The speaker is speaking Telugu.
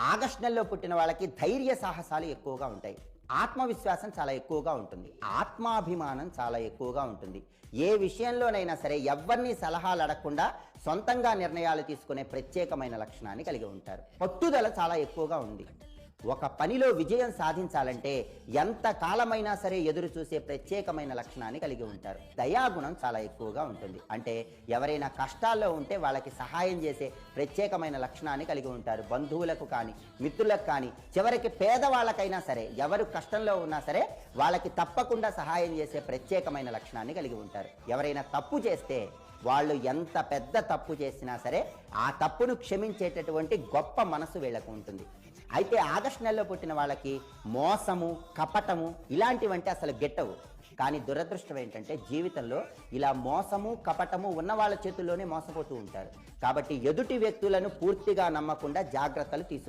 ఆగస్ట్ నెలలో పుట్టిన వాళ్ళకి ధైర్య సాహసాలు ఎక్కువగా ఉంటాయి. ఆత్మవిశ్వాసం చాలా ఎక్కువగా ఉంటుంది. ఆత్మాభిమానం చాలా ఎక్కువగా ఉంటుంది. ఏ విషయంలోనైనా సరే ఎవరిని సలహాలు అడగకుండా సొంతంగా నిర్ణయాలు తీసుకునే ప్రత్యేకమైన లక్షణాన్ని కలిగి ఉంటారు. పట్టుదల చాలా ఎక్కువగా ఉంది. ఒక పనిలో విజయం సాధించాలంటే ఎంత కాలమైనా సరే ఎదురు చూసే ప్రత్యేకమైన లక్షణాన్ని కలిగి ఉంటారు. దయాగుణం చాలా ఎక్కువగా ఉంటుంది. అంటే ఎవరైనా కష్టాల్లో ఉంటే వాళ్ళకి సహాయం చేసే ప్రత్యేకమైన లక్షణాన్ని కలిగి ఉంటారు. బంధువులకు కానీ మిత్రులకు కానీ చివరికి పేదవాళ్ళకైనా సరే ఎవరు కష్టంలో ఉన్నా సరే వాళ్ళకి తప్పకుండా సహాయం చేసే ప్రత్యేకమైన లక్షణాన్ని కలిగి ఉంటారు. ఎవరైనా తప్పు చేస్తే వాళ్ళు ఎంత పెద్ద తప్పు చేసినా సరే ఆ తప్పును క్షమించేటటువంటి గొప్ప మనసు వీళ్ళకు ఉంటుంది. అయితే ఆగస్టు నెలలో పుట్టిన వాళ్ళకి మోసము కపటము ఇలాంటివంటే అసలు గెట్టవు. కానీ దురదృష్టం ఏంటంటే జీవితంలో ఇలా మోసము కపటము ఉన్న వాళ్ళ చేతుల్లోనే మోసపోతూ ఉంటారు. కాబట్టి ఎదుటి వ్యక్తులను పూర్తిగా నమ్మకుండా జాగ్రత్తలు తీసుకు